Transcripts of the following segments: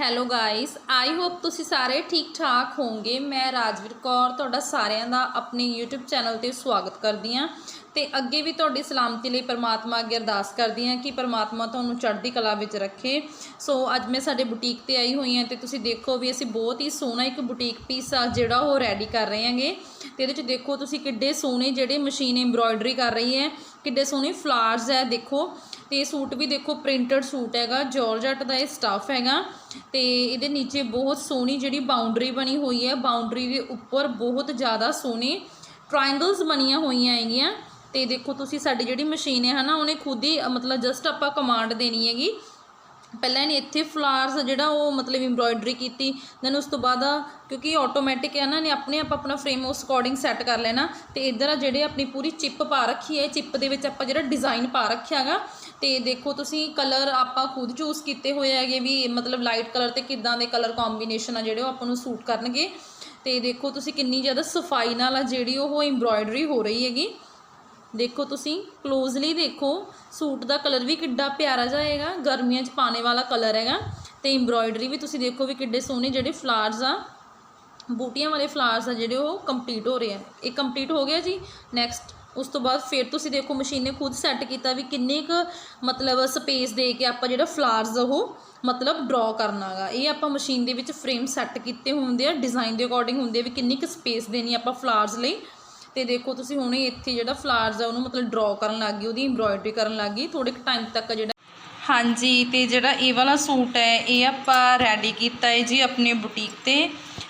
Hello guys I hope ਤੁਸੀਂ ਸਾਰੇ ਠੀਕ ਠਾਕ ਹੋਵੋਗੇ। ਮੈਂ ਰਾਜਵੀਰ ਕੌਰ, ਤੁਹਾਡਾ ਸਾਰਿਆਂ ਦਾ ਆਪਣੇ YouTube ਚੈਨਲ ਤੇ ਸਵਾਗਤ ਕਰਦੀ ਹਾਂ। ਤੇ ਅੱਗੇ ਵੀ ਤੁਹਾਡੀ ਸਲਾਮਤੀ ਲਈ ਪਰਮਾਤਮਾ ਅੱਗੇ ਅਰਦਾਸ ਕਰਦੀ ਹਾਂ ਕਿ ਪਰਮਾਤਮਾ ਤੁਹਾਨੂੰ ਚੜ੍ਹਦੀ ਕਲਾ ਵਿੱਚ ਰੱਖੇ। ਸੋ ਅੱਜ ਮੈਂ ਸਾਡੇ ਬੁਟੀਕ ਤੇ ਆਈ ਹੋਈ ਹਾਂ ਤੇ ਤੁਸੀਂ ਦੇਖੋ ਵੀ ਅਸੀਂ ਬਹੁਤ ਹੀ ਸੋਹਣਾ ਇੱਕ ਬੁਟੀਕ ਪੀਸ ਆ ਜਿਹੜਾ ਉਹ ਰੈਡੀ ਕਰ ਰਹੇ ਹਾਂਗੇ। ਤੇ ਇਹਦੇ ਵਿੱਚ ਦੇਖੋ ਤੁਸੀਂ ਕਿੱਡੇ ਸੋਹਣੇ ਜਿਹੜੇ ਮਸ਼ੀਨ ਐਮਬ੍ਰੋਇਡਰੀ ਕਰ ਰਹੀ ਹੈ, ਕਿੱਡੇ ਸੋਹਣੇ ਫਲਾਰਸ ਹੈ ਦੇਖੋ। ਤੇ ਸੂਟ ਵੀ ਦੇਖੋ ਪ੍ਰਿੰਟਡ ਸੂਟ ਹੈਗਾ ਜਾਰਜਟ ਦਾ ਇਹ ਸਟਫ ਹੈਗਾ। ਤੇ ਇਹਦੇ ਨੀਚੇ ਬਹੁਤ ਸੋਹਣੀ ਜਿਹੜੀ ਬਾਉਂਡਰੀ ਬਣੀ ਹੋਈ ਹੈ ਬਾਉਂਡਰੀ ਦੇ ਉੱਪਰ ਬਹੁਤ ਜ਼ਿਆਦਾ ਸੋਹਣੇ ਟ੍ਰਾਇੰਗਲਸ ਬਣੀਆਂ ਹੋਈਆਂ ਹੈਗੀਆਂ। ਤੇ ਦੇਖੋ ਤੁਸੀਂ ਸਾਡੀ ਜਿਹੜੀ ਮਸ਼ੀਨ ਹੈ ਹਨਾ, ਉਹਨੇ ਖੁਦ ਹੀ ਮਤਲਬ ਜਸਟ ਆਪਾਂ ਕਮਾਂਡ ਦੇਣੀ ਹੈਗੀ। ਪਹਿਲਾਂ ਇਹਨੇ ਇੱਥੇ ਫਲਾਰਸ ਜਿਹੜਾ ਉਹ ਮਤਲਬ ਐਮਬ੍ਰੋਇਡਰੀ ਕੀਤੀ ਦੈਨ ਉਸ ਤੋਂ ਬਾਅਦ, ਕਿਉਂਕਿ ਆਟੋਮੈਟਿਕ ਹੈ ਨਾ ਨੇ ਆਪਣੇ ਆਪ ਆਪਣਾ ਫਰੇਮ ਉਸ ਅਕੋਰਡਿੰਗ ਸੈੱਟ ਕਰ ਲੈਣਾ। ਤੇ ਇੱਧਰ ਆ ਜਿਹੜੇ ਆਪਣੀ ਪੂਰੀ ਚਿਪ ਪਾ ਰੱਖੀ ਹੈ ਚਿਪ ਦੇ ਵਿੱਚ ਆਪਾਂ ਜਿਹੜਾ ਡਿਜ਼ਾਈਨ ਪਾ ਰੱਖਿਆ ਹੈਗਾ। ਤੇ ਦੇਖੋ ਤੁਸੀਂ ਕਲਰ ਆਪਾਂ ਖੁਦ ਚੂਜ਼ ਕੀਤੇ ਹੋਏ ਹੈਗੇ ਵੀ ਮਤਲਬ ਲਾਈਟ ਕਲਰ ਤੇ ਕਿੱਦਾਂ ਦੇ ਕਲਰ ਕੰਬੀਨੇਸ਼ਨ ਆ ਜਿਹੜੇ ਉਹ ਆਪਾਂ ਨੂੰ ਸੂਟ ਕਰਨਗੇ। ਤੇ ਦੇਖੋ ਤੁਸੀਂ ਕਿੰਨੀ ਜ਼ਿਆਦਾ ਸਫ਼ਾਈ ਨਾਲ ਆ ਜਿਹੜੀ ਉਹ ਐਮਬ੍ਰੋਇਡਰੀ ਹੋ ਰਹੀ ਹੈਗੀ। ਦੇਖੋ ਤੁਸੀਂ ਕਲੋਜ਼ਲੀ ਦੇਖੋ, ਸੂਟ ਦਾ ਕਲਰ ਵੀ ਕਿੱਡਾ ਪਿਆਰਾ ਜਾਏਗਾ ਗਰਮੀਆਂ 'ਚ ਪਾਣੇ ਵਾਲਾ ਕਲਰ ਹੈਗਾ ਤੇ ਐਮਬ੍ਰੋਇਡਰੀ ਵੀ ਤੁਸੀਂ ਦੇਖੋ ਵੀ ਕਿੱਡੇ ਸੋਹਣੇ ਜਿਹੜੇ ਫਲਾਰਸ ਆ, ਬੂਟੀਆਂ ਵਾਲੇ ਫਲਾਰਸ ਆ ਜਿਹੜੇ ਉਹ ਕੰਪਲੀਟ ਹੋ ਰਹੇ ਆ। ਇਹ ਕੰਪਲੀਟ ਹੋ ਗਿਆ ਜੀ ਨੈਕਸਟ ਉਸ ਤੋਂ ਬਾਅਦ ਫਿਰ ਤੁਸੀਂ ਦੇਖੋ ਮਸ਼ੀਨ ਨੇ ਖੁਦ ਸੈੱਟ ਕੀਤਾ ਵੀ ਕਿੰਨੇ ਕੁ ਮਤਲਬ ਸਪੇਸ ਦੇ ਕੇ ਆਪਾਂ ਜਿਹੜਾ ਫਲਾਰਸ ਉਹ ਮਤਲਬ ਡਰਾ ਕਰਨਾਗਾ ਇਹ ਆਪਾਂ ਮਸ਼ੀਨ ਦੇ ਵਿੱਚ ਫਰੇਮ ਸੈੱਟ ਕੀਤੇ ਹੁੰਦੇ ਆ ਡਿਜ਼ਾਈਨ ਦੇ ਅਕੋਰਡਿੰਗ ਹੁੰਦੇ ਆ ਵੀ ਕਿੰਨੀ ਕੁ ਸਪੇਸ ਦੇਣੀ ਆਪਾਂ ਫਲਾਰਸ ਲਈ ਤੇ ਦੇਖੋ ਤੁਸੀਂ ਹੁਣੇ ਇੱਥੇ ਜਿਹੜਾ ਫਲਾਰਸ ਆ, ਉਹਨੂੰ ਮਤਲਬ ਡਰਾ ਕਰਨ ਲੱਗ ਗਈ, ਉਹਦੀ ਐਮਬ੍ਰੋਇਡਰੀ ਕਰਨ ਲੱਗ ਗਈ ਥੋੜੇ ਕੁ ਟਾਈਮ ਤੱਕ ਜਿਹੜਾ ਹਾਂਜੀ, ਤੇ ਜਿਹੜਾ ਇਹ ਵਾਲਾ ਸੂਟ ਹੈ, ਇਹ ਆਪਾਂ ਰੈਡੀ ਕੀਤਾ ਹੈ ਜੀ ਆਪਣੇ ਬੁਟੀਕ ਤੇ।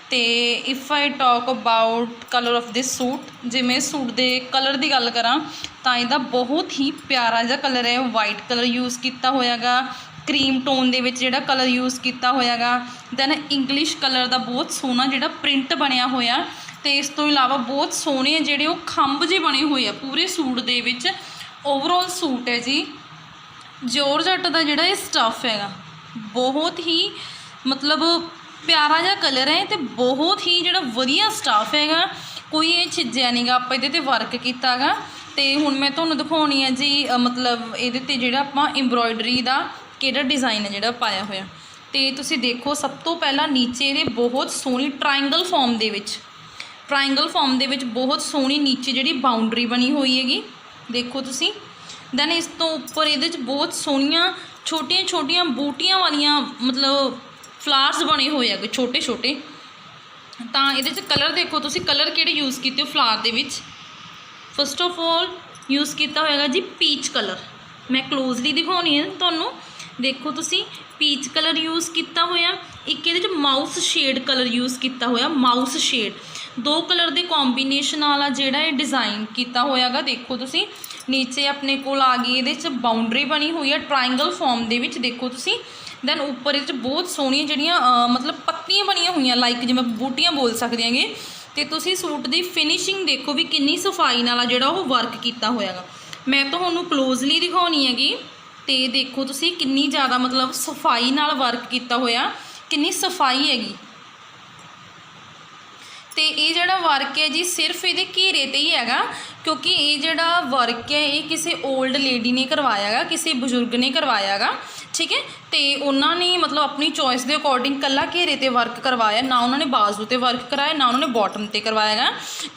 ਤੇ if I talk about colour of this suit ਜੇ ਮੈਂ ਸੂਟ ਦੇ ਕਲਰ ਦੀ ਗੱਲ ਕਰਾਂ, ਤਾਂ ਇਹਦਾ ਬਹੁਤ ਹੀ ਪਿਆਰਾ ਜਿਹਾ ਕਲਰ ਹੈ ਵਾਈਟ ਕਲਰ ਯੂਜ਼ ਕੀਤਾ ਹੋਇਆਗਾ ਕਰੀਮ ਟੋਨ ਦੇ ਵਿੱਚ ਜਿਹੜਾ ਕਲਰ ਯੂਜ਼ ਕੀਤਾ ਹੋਇਆਗਾ। ਦੈਨ ਇੰਗਲਿਸ਼ ਕਲਰ ਦਾ ਬਹੁਤ ਸੋਹਣਾ ਜਿਹੜਾ ਪ੍ਰਿੰਟ ਬਣਿਆ ਹੋਇਆ ਤੇ ਇਸ ਤੋਂ ਇਲਾਵਾ ਬਹੁਤ ਸੋਹਣੇ ਜਿਹੜੇ ਉਹ ਖੰਭ ਜੇ ਬਣੇ ਹੋਏ ਆ ਪੂਰੇ ਸੂਟ ਦੇ ਵਿੱਚ। ਓਵਰਆਲ ਸੂਟ ਹੈ ਜੀ। ਜੋਰਜੱਟ ਦਾ ਜਿਹੜਾ ਇਹ ਸਟਫ ਹੈਗਾ, ਬਹੁਤ ਹੀ ਮਤਲਬ ਪਿਆਰਾ ਜਿਹਾ ਕਲਰ ਹੈ ਤੇ ਬਹੁਤ ਹੀ ਜਿਹੜਾ ਵਧੀਆ ਸਟਫ ਹੈਗਾ। ਕੋਈ ਇਹ ਛਿੱਜਿਆ ਨਹੀਂਗਾ ਆਪਾਂ ਇਹਦੇ ਤੇ ਵਰਕ ਕੀਤਾਗਾ ਤੇ ਹੁਣ ਮੈਂ ਤੁਹਾਨੂੰ ਦਿਖਾਉਣੀ ਹੈ ਜੀ ਮਤਲਬ ਇਹਦੇ ਤੇ ਜਿਹੜਾ ਆਪਾਂ ਐਮਬ੍ਰੋਇਡਰੀ ਦਾ ਕਿਹੜਾ ਡਿਜ਼ਾਈਨ ਹੈ ਜਿਹੜਾ ਪਾਇਆ ਹੋਇਆ। ਤੇ ਤੁਸੀਂ ਦੇਖੋ, ਸਭ ਤੋਂ ਪਹਿਲਾਂ ਨੀਚੇ ਇਹਦੇ ਬਹੁਤ ਸੋਹਣੀ ਟ੍ਰਾਇੰਗਲ ਫਾਰਮ ਦੇ ਵਿੱਚ। ਟ੍ਰਾਇੰਗਲ ਫਾਰਮ ਦੇ ਵਿੱਚ ਬਹੁਤ ਸੋਹਣੀ ਨੀਚੇ ਜਿਹੜੀ ਬਾਉਂਡਰੀ ਬਣੀ ਹੋਈ ਹੈਗੀ, ਦੇਖੋ ਤੁਸੀਂ। ਦੈਨ ਇਸ ਤੋਂ ਉੱਪਰ ਇਹਦੇ 'ਚ ਬਹੁਤ ਸੋਹਣੀਆਂ, ਛੋਟੀਆਂ ਛੋਟੀਆਂ ਬੂਟੀਆਂ ਵਾਲੀਆਂ ਮਤਲਬ ਫਲਾਰਸ ਬਣੇ ਹੋਏ ਹੈਗੇ, ਛੋਟੇ ਛੋਟੇ। ਤਾਂ ਇਹਦੇ 'ਚ ਕਲਰ ਦੇਖੋ ਤੁਸੀਂ ਕਲਰ ਕਿਹੜੇ ਯੂਜ਼ ਕੀਤੇ ਹੋ ਫਲਾਰ ਦੇ ਵਿੱਚ? ਫਸਟ ਆਫ ਆਲ ਯੂਜ਼ ਕੀਤਾ ਹੋਏਗਾ ਜੀ ਪੀਚ ਕਲਰ ਮੈਂ ਕਲੋਜ਼ਲੀ ਦਿਖਾਉਣੀ ਹੈ ਤੁਹਾਨੂੰ। ਦੇਖੋ ਤੁਸੀਂ ਪੀਚ ਕਲਰ ਯੂਜ਼ ਕੀਤਾ ਹੋਇਆ। ਇੱਕ ਇਹਦੇ 'ਚ ਮਾਊਸ ਸ਼ੇਡ ਕਲਰ ਯੂਜ਼ ਕੀਤਾ ਹੋਇਆ ਮਾਊਸ ਸ਼ੇਡ ਦੋ ਕਲਰ ਦੇ ਕੰਬੀਨੇਸ਼ਨ ਵਾਲਾ ਜਿਹੜਾ ਇਹ ਡਿਜ਼ਾਈਨ ਕੀਤਾ ਹੋਇਆਗਾ, ਦੇਖੋ ਤੁਸੀਂ। ਨੀਚੇ ਆਪਣੇ ਕੋਲ ਆ ਗਈ, ਇਹਦੇ 'ਚ ਬਾਉਂਡਰੀ ਬਣੀ ਹੋਈ ਹੈ ਟ੍ਰਾਇੰਗਲ ਫਾਰਮ ਦੇ ਵਿੱਚ ਦੇਖੋ ਤੁਸੀਂ। ਦੈਨ ਉੱਪਰ ਇਹਦੇ 'ਚ ਬਹੁਤ ਸੋਹਣੀਆਂ ਜਿਹੜੀਆਂ ਮਤਲਬ ਪੱਤੀਆਂ ਬਣੀਆਂ ਹੋਈਆਂ ਲਾਈਕ ਜਿਵੇਂ ਬੂਟੀਆਂ ਬੋਲ ਸਕਦੇ ਹਾਂਗੇ ਤੇ ਤੁਸੀਂ ਸੂਟ ਦੀ ਫਿਨਿਸ਼ਿੰਗ ਦੇਖੋ ਵੀ ਕਿੰਨੀ ਸਫ਼ਾਈ ਨਾਲ ਜਿਹੜਾ ਉਹ ਵਰਕ ਕੀਤਾ ਹੋਇਆਗਾ। ਮੈਂ ਤੁਹਾਨੂੰ ਕਲੋਜ਼ਲੀ ਦਿਖਾਉਣੀ ਹੈਗੀ, ਤੇ ਦੇਖੋ ਤੁਸੀਂ ਕਿੰਨੀ ਜ਼ਿਆਦਾ ਮਤਲਬ ਸਫ਼ਾਈ ਨਾਲ ਵਰਕ ਕੀਤਾ ਹੋਇਆ, ਕਿੰਨੀ ਸਫ਼ਾਈ ਹੈਗੀ। ਤੇ ਇਹ ਜਿਹੜਾ ਵਰਕ ਹੈ ਜੀ, ਸਿਰਫ ਇਹਦੇ ਘੇਰੇ ਤੇ ਹੀ ਹੈਗਾ, ਕਿਉਂਕਿ ਇਹ ਜਿਹੜਾ ਵਰਕ ਹੈ, ਇਹ ਕਿਸੇ 올ਡ ਲੇਡੀ ਨੇ ਕਰਵਾਇਆ ਹੈਗਾ, ਕਿਸੇ ਬਜ਼ੁਰਗ ਨੇ ਕਰਵਾਇਆ ਹੈਗਾ, ਠੀਕ ਹੈ? ਤੇ ਉਹਨਾਂ ਨੇ ਮਤਲਬ ਆਪਣੀ ਚੋਇਸ ਦੇ ਅਕੋਰਡਿੰਗ ਕੱਲਾ ਘੇਰੇ ਤੇ ਵਰਕ ਕਰਵਾਇਆ, ਨਾ ਉਹਨਾਂ ਨੇ ਬਾਜ਼ੂ ਤੇ ਵਰਕ ਕਰਾਇਆ, ਨਾ ਉਹਨਾਂ ਨੇ ਬਾਟਮ ਤੇ ਕਰਵਾਇਆ ਹੈਗਾ।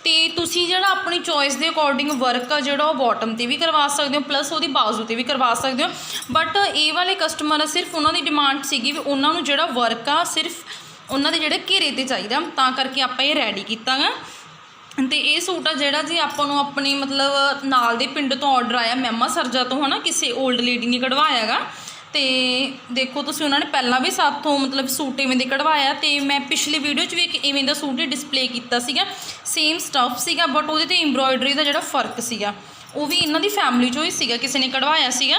ਤੇ ਤੁਸੀਂ ਜਿਹੜਾ ਆਪਣੀ ਚੋਇਸ ਦੇ ਅਕੋਰਡਿੰਗ ਵਰਕ ਆ, ਜਿਹੜਾ ਉਹ ਬਾਟਮ ਤੇ ਵੀ ਕਰਵਾ ਸਕਦੇ ਹੋ ਪਲੱਸ ਉਹਦੀ ਬਾਜ਼ੂ ਤੇ ਵੀ ਕਰਵਾ ਸਕਦੇ ਹੋ। ਬਟ ਇਹ ਵਾਲੇ ਕਸਟਮਰ ਸਿਰਫ ਉਹਨਾਂ ਦੀ ਡਿਮਾਂਡ ਸੀਗੀ ਵੀ ਉਹਨਾਂ ਨੂੰ ਜਿਹੜਾ ਵਰਕ ਆ, ਸਿਰਫ ਉਹਨਾਂ ਦੇ ਜਿਹੜੇ ਘੇਰੇ ਤੇ ਚਾਹੀਦਾ, ਤਾਂ ਕਰਕੇ ਆਪਾਂ ਇਹ ਰੈਡੀ ਕੀਤਾਗਾ ਤੇ ਇਹ ਸੂਟ ਆ ਜਿਹੜਾ ਜੀ ਆਪਾਂ ਨੂੰ ਆਪਣੀ ਮਤਲਬ ਨਾਲ ਦੇ ਪਿੰਡ ਤੋਂ ਆਰਡਰ ਆਇਆ ਮਹਿਮਾ ਸਰਜਾ ਤੋਂ, ਹਨਾ? ਕਿਸੇ 올ਡ ਲੇਡੀ ਨੇ ਕਢਵਾਇਆਗਾ ਤੇ ਦੇਖੋ ਤੁਸੀਂ ਉਹਨਾਂ ਨੇ ਪਹਿਲਾਂ ਵੀ ਸਾਥੋਂ ਮਤਲਬ ਸੂਟ ਇਵੇਂ ਦੇ ਕਢਵਾਇਆ, ਤੇ ਮੈਂ ਪਿਛਲੀ ਵੀਡੀਓ 'ਚ ਵੀ ਇੱਕ ਇਵੇਂ ਦਾ ਸੂਟ ਹੀ ਡਿਸਪਲੇ ਕੀਤਾ ਸੀਗਾ। ਸੇਮ ਸਟਫ ਸੀਗਾ ਬਟ ਉਹਦੇ ਤੇ ਐਮਬ੍ਰੋਇਡਰੀ ਦਾ ਜਿਹੜਾ ਫ਼ਰਕ ਸੀਗਾ, ਉਹ ਵੀ ਇਹਨਾਂ ਦੀ ਫੈਮਿਲੀ 'ਚੋਂ ਹੀ ਸੀਗਾ, ਕਿਸੇ ਨੇ ਕਢਵਾਇਆ ਸੀਗਾ।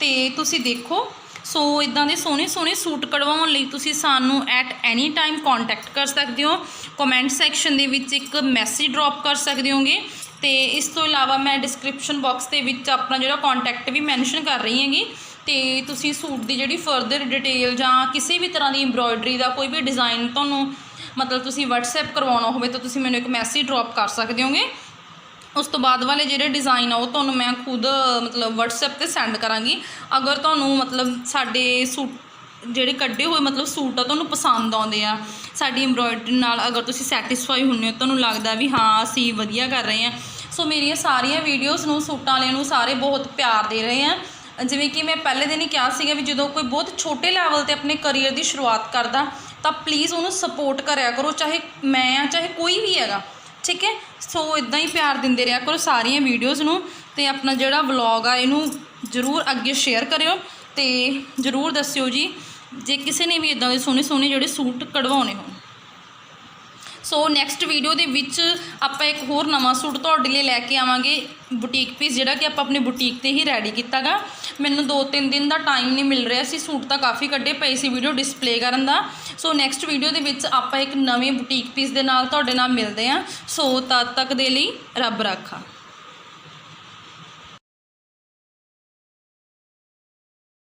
ਤੇ ਤੁਸੀਂ ਦੇਖੋ ਸੋ ਇਦਾਂ ਦੇ ਸੋਹਣੇ ਸੋਹਣੇ ਸੂਟ ਕਢਵਾਉਣ ਲਈ ਤੁਸੀਂ ਸਾਨੂੰ ਐਟ ਐਨੀ ਟਾਈਮ ਕੰਟੈਕਟ ਕਰ ਸਕਦੇ ਹੋ। ਕਮੈਂਟ ਸੈਕਸ਼ਨ ਦੇ ਵਿੱਚ ਇੱਕ ਮੈਸੇਜ ਡ੍ਰੌਪ ਕਰ ਸਕਦੇ ਹੋਗੇ। ਤੇ ਇਸ ਤੋਂ ਇਲਾਵਾ ਮੈਂ ਡਿਸਕ੍ਰਿਪਸ਼ਨ ਬਾਕਸ ਦੇ ਵਿੱਚ ਆਪਣਾ ਜਿਹੜਾ ਕੰਟੈਕਟ ਵੀ ਮੈਂਸ਼ਨ ਕਰ ਰਹੀ ਹੈਗੀ। ਤੇ ਤੁਸੀਂ ਸੂਟ ਦੀ ਜਿਹੜੀ ਫਰਦਰ ਡਿਟੇਲ ਜਾਂ ਕਿਸੇ ਵੀ ਤਰ੍ਹਾਂ ਦੀ ਐਮਬ੍ਰੋਇਡਰੀ ਦਾ ਕੋਈ ਵੀ ਡਿਜ਼ਾਈਨ ਤੁਹਾਨੂੰ ਮਤਲਬ ਤੁਸੀਂ WhatsApp ਕਰਵਾਉਣਾ ਹੋਵੇ ਤਾਂ ਤੁਸੀਂ ਮੈਨੂੰ ਇੱਕ ਮੈਸੇਜ ਡ੍ਰੌਪ ਕਰ ਸਕਦੇ ਹੋਗੇ। ਉਸ ਤੋਂ ਬਾਅਦ ਵਾਲੇ ਜਿਹੜੇ ਡਿਜ਼ਾਈਨ ਆ, ਉਹ ਤੁਹਾਨੂੰ ਮੈਂ ਖੁਦ, ਮਤਲਬ WhatsApp ਤੇ ਸੈਂਡ ਕਰਾਂਗੀ। ਅਗਰ ਤੁਹਾਨੂੰ, ਮਤਲਬ ਸਾਡੇ ਸੂਟ ਜਿਹੜੇ ਕੱਢੇ ਹੋਏ, ਮਤਲਬ ਸੂਟ ਆ, ਤੁਹਾਨੂੰ ਪਸੰਦ ਆਉਂਦੇ ਆ, ਸਾਡੀ ਐਮਬ੍ਰੋਇਡਰੀ ਨਾਲ ਅਗਰ ਤੁਸੀਂ ਸੈਟੀਸਫਾਈ ਹੁੰਨੇ ਹੋ, ਤੁਹਾਨੂੰ ਲੱਗਦਾ ਵੀ ਹਾਂ, ਅਸੀਂ ਵਧੀਆ ਕਰ ਰਹੇ ਹਾਂ ਸੋ ਮੇਰੀਆਂ ਸਾਰੀਆਂ ਵੀਡੀਓਜ਼ ਨੂੰ, ਸੂਟਾਂ ਵਾਲਿਆਂ ਨੂੰ ਸਾਰੇ ਬਹੁਤ ਪਿਆਰ ਦੇ ਰਹੇ ਆ। ਜਿਵੇਂ ਕਿ ਮੈਂ ਪਹਿਲੇ ਦਿਨ ਹੀ ਕਿਹਾ ਸੀਗਾ ਵੀ ਜਦੋਂ ਕੋਈ ਬਹੁਤ ਛੋਟੇ ਲੈਵਲ ਤੇ ਆਪਣੇ ਕਰੀਅਰ ਦੀ ਸ਼ੁਰੂਆਤ ਕਰਦਾ, ਤਾਂ ਪਲੀਜ਼ ਉਹਨੂੰ ਸਪੋਰਟ ਕਰਿਆ ਕਰੋ, ਚਾਹੇ ਮੈਂ ਆ, ਚਾਹੇ ਕੋਈ ਵੀ ਹੈਗਾ। ਠੀਕ ਹੈ? ਸੋ ਇਦਾਂ ਹੀ ਪਿਆਰ ਦਿੰਦੇ ਰਿਹਾ ਕਰੋ ਸਾਰੀਆਂ ਵੀਡੀਓਜ਼ ਨੂੰ ਤੇ ਆਪਣਾ ਜਿਹੜਾ ਵਲੌਗ ਆ, ਇਹਨੂੰ ਜ਼ਰੂਰ ਅੱਗੇ ਸ਼ੇਅਰ ਕਰਿਓ ਤੇ ਜ਼ਰੂਰ ਦੱਸਿਓ ਜੀ, ਜੇ ਕਿਸੇ ਨੇ ਵੀ ਇਦਾਂ ਦੇ ਸੋਹਣੇ ਸੋਹਣੇ ਜਿਹੜੇ ਸੂਟ ਕਢਵਾਉਣੇ ਹੋਣ। ਸੋ ਨੈਕਸਟ ਵੀਡੀਓ ਦੇ ਵਿੱਚ ਆਪਾਂ ਇੱਕ ਹੋਰ ਨਵਾਂ ਸੂਟ ਤੁਹਾਡੇ ਲਈ ਲੈ ਕੇ ਆਵਾਂਗੇ ਬੁਟੀਕ ਪੀਸ ਜਿਹੜਾ ਕਿ ਆਪਾਂ ਆਪਣੇ ਬੁਟੀਕ ਤੇ ਹੀ ਰੈਡੀ ਕੀਤਾਗਾ। ਮੈਨੂੰ 2-3 ਦਿਨ ਦਾ ਟਾਈਮ ਨਹੀਂ ਮਿਲ ਰਿਹਾ ਸੀ ਸੂਟ ਤਾਂ ਕਾਫੀ ਕੱਢੇ ਪਏ ਸੀ ਵੀਡੀਓ ਡਿਸਪਲੇ ਕਰਨ ਦਾ। ਸੋ ਨੈਕਸਟ ਵੀਡੀਓ ਦੇ ਵਿੱਚ ਆਪਾਂ ਇੱਕ ਨਵੇਂ ਬੁਟੀਕ ਪੀਸ ਦੇ ਨਾਲ ਤੁਹਾਡੇ ਨਾਲ ਮਿਲਦੇ ਹਾਂ। ਸੋ ਤਦ ਤੱਕ ਦੇ ਲਈ ਰੱਬ ਰਾਖਾ।